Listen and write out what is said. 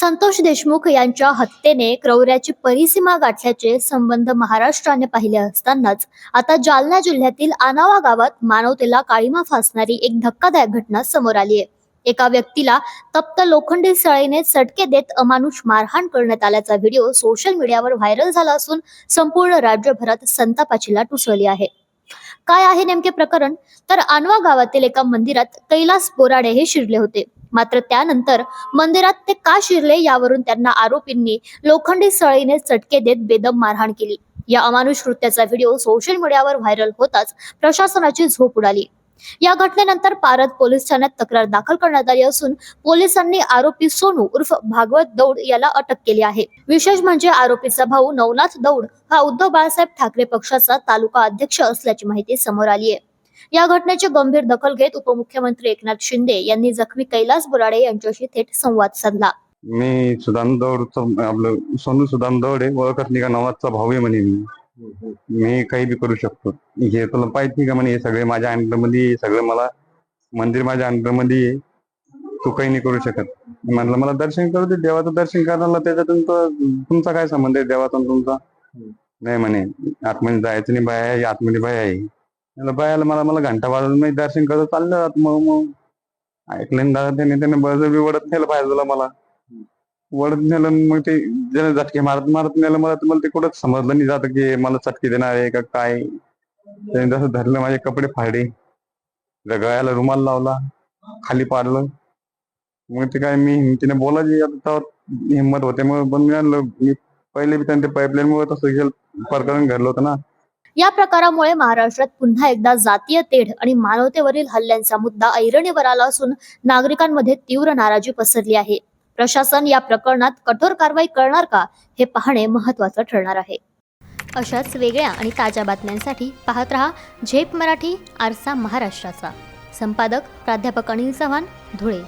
संतोष देशमुख यांच्या हत्येने क्रौऱ्याची परिसीमा गाठल्याचे संबंध महाराष्ट्राने पाहिले असतानाच आता जालना जिल्ह्यातील आनावा गावात मानवतेला काळीमा फासणारी एक धक्कादायक घटना समोर आली आहे. एका व्यक्तीला तप्त लोखंडी सळीने चटके देत अमानुष मारहाण करण्यात आल्याचा व्हिडिओ सोशल मीडियावर व्हायरल झाला असून संपूर्ण राज्यभरात संतापाची लाट उसळली आहे. काय आहे नेमके प्रकरण? तर आनवा गावातील एका मंदिरात कैलास बोराडे हे शिरले होते. मात्र त्यानंतर मंदिरात ते का शिरले यावरून त्यांना आरोपींनी लोखंडी सळीने चटके देत बेदम मारहाण केली. या अमानुष कृत्याचा व्हिडिओ सोशल मीडियावर व्हायरल होताच प्रशासनाची झोप उडाली. या घटनेनंतर पारद पोलीस ठाण्यात तक्रार दाखल करण्यात आली असून पोलिसांनी आरोपी सोनू उर्फ भागवत दौड याला अटक केली आहे. विशेष म्हणजे आरोपीचा भाऊ नवनाथ दौड हा उद्धव बाळासाहेब ठाकरे पक्षाचा तालुका अध्यक्ष असल्याची माहिती समोर आली आहे या घटनेची गंभीर दखल घेत उपमुख्यमंत्री एकनाथ शिंदे यांनी जखमी कैलास बोराडे यांच्याशी थेट संवाद साधला. मी सुदान दौडचं आपलं सोनू सुदान दौड आहे ओळखत नाही का नवाजचा भाऊ आहे म्हणे मी. मी काही बी करू शकतो. हे तुला पाहिजे का म्हणे हे सगळे माझ्या अंडरमध्ये आहे, सगळं मला मंदिर माझ्या अंडरमध्ये आहे. तू काही नाही करू शकत. म्हटलं मला दर्शन करू दे देवाचं दर्शन करायला त्याच्यातून तर तुमचा काय संबंध आहे देवाचा आणि तुमचा नाही म्हणे आतमध्ये जायचं नाही बाय आहे आतमध्ये बाय आहे. बायाला मला मला घंटा वाजून मी दर्शन करत चाललं मग मग ऐकलं ना दादा त्याने त्याने बी वडत नेलं बाजूला मला. वडत नेलं मग ते ज्याने झटके मारत मारत नेलं मला मला ते कुठंच समजलं नाही जात की मला चटके देणार आहे का काय. त्याने जसं धरलं माझे कपडे फाडे. गळ्याला रुमाल लावला खाली पाडलं. मग ते काय मी हिमतीने बोलायची आता हिंमत होते. मग पण मी आणलं. मी पहिले बी त्यांनी पाईपलाईन मुळे तसं गेलं प्रकरण घडलं होतं ना. या प्रकारामुळे महाराष्ट्रात पुन्हा एकदा जातीय तेढ आणि मानवतेवरील हल्ल्यांचा मुद्दा ऐरणीवर आला असून नागरिकांमध्ये तीव्र नाराजी पसरली आहे. प्रशासन या प्रकरणात कठोर कारवाई करणार का हे पाहणे महत्वाचं ठरणार आहे. अशाच वेगळ्या आणि ताज्या बातम्यांसाठी पाहत रहा झेप मराठी आरसा महाराष्ट्राचा. संपादक प्राध्यापक अनिल चव्हाण धुळे.